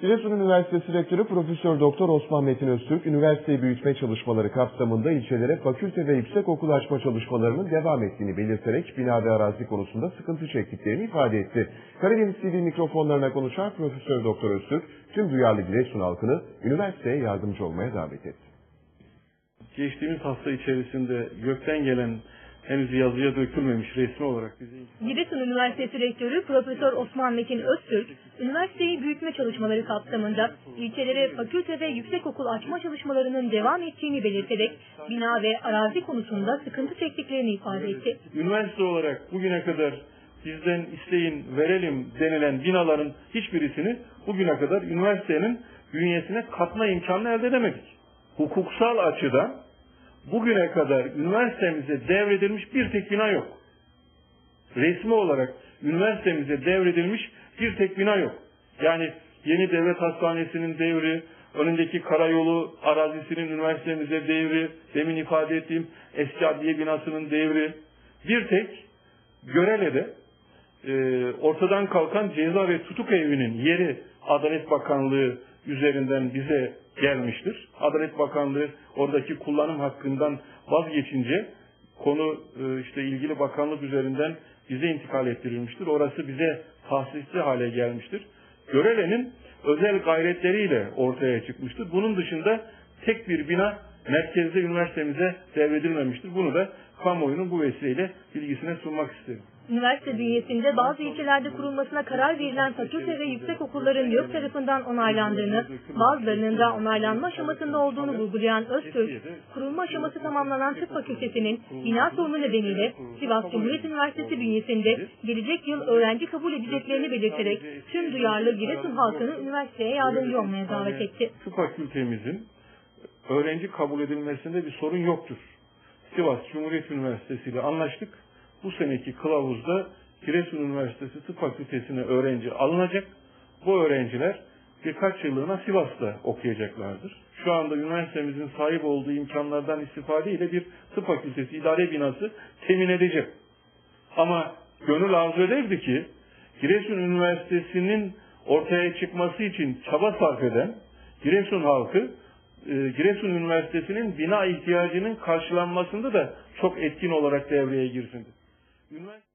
Giresun Üniversitesi Rektörü Profesör Doktor Osman Metin Öztürk, üniversiteyi büyütme çalışmaları kapsamında ilçelere fakülte ve yüksekokul açma çalışmalarının devam ettiğini belirterek bina ve arazi konusunda sıkıntı çektiklerini ifade etti. Karadeniz TV mikrofonlarına konuşan Profesör Doktor Öztürk, tüm duyarlı Giresun halkını üniversiteye yardımcı olmaya davet etti. Geçtiğimiz hafta içerisinde gökten gelen henüz yazıya dökülmemiş resmi olarak bize Giresun Üniversitesi Rektörü Profesör Osman Metin Öztürk, üniversiteyi büyütme çalışmaları kapsamında ilçelere fakülte ve yüksekokul açma çalışmalarının devam ettiğini belirterek bina ve arazi konusunda sıkıntı çektiklerini ifade etti. üniversite olarak bugüne kadar bizden isteyin verelim denilen binaların hiçbirisini bugüne kadar üniversitenin bünyesine katma imkanı elde edemedik. Hukuksal açıdan bugüne kadar üniversitemize devredilmiş bir tek bina yok. Resmi olarak üniversitemize devredilmiş bir tek bina yok. Yani yeni devlet hastanesinin devri, önündeki karayolu arazisinin üniversitemize devri, demin ifade ettiğim eski adliye binasının devri, bir tek Görele'de e, ortadan kalkan ceza ve tutuk evinin yeri Adalet Bakanlığı üzerinden bize gelmiştir. Adalet Bakanlığı oradaki kullanım hakkından vazgeçince konu e, işte ilgili bakanlık üzerinden bize intikal ettirilmiştir. Orası bize tahsisli hale gelmiştir. Görele'nin özel gayretleriyle ortaya çıkmıştır. Bunun dışında tek bir bina merkezde üniversitemize devredilmemiştir. Bunu da kamuoyunun bu vesileyle bilgisine sunmak isterim. Üniversite bünyesinde bazı ilçelerde kurulmasına karar verilen fakülte ve yüksekokulların YÖK tarafından onaylandığını, bazılarının da onaylanma aşamasında olduğunu vurgulayan Öztürk, kurulma aşaması tamamlanan tıp fakültesinin bina sorunu nedeniyle Sivas Cumhuriyet Üniversitesi bünyesinde gelecek yıl öğrenci kabul edeceklerini belirterek tüm duyarlı Giresun halkını üniversiteye yardımcı olmaya davet etti. Tıp fakültemizin öğrenci kabul edilmesinde bir sorun yoktur. Sivas Cumhuriyet Üniversitesi ile anlaştık. Bu seneki kılavuzda Giresun Üniversitesi Tıp Fakültesine öğrenci alınacak. Bu öğrenciler birkaç yıllığına Sivas'ta okuyacaklardır. Şu anda üniversitemizin sahip olduğu imkanlardan istifade ile bir tıp fakültesi idare binası temin edecek. Ama gönül arzu ederdi ki Giresun Üniversitesi'nin ortaya çıkması için çaba sarf eden Giresun halkı e, Giresun Üniversitesi'nin bina ihtiyacının karşılanmasında da çok etkin olarak devreye girsin. Üniversite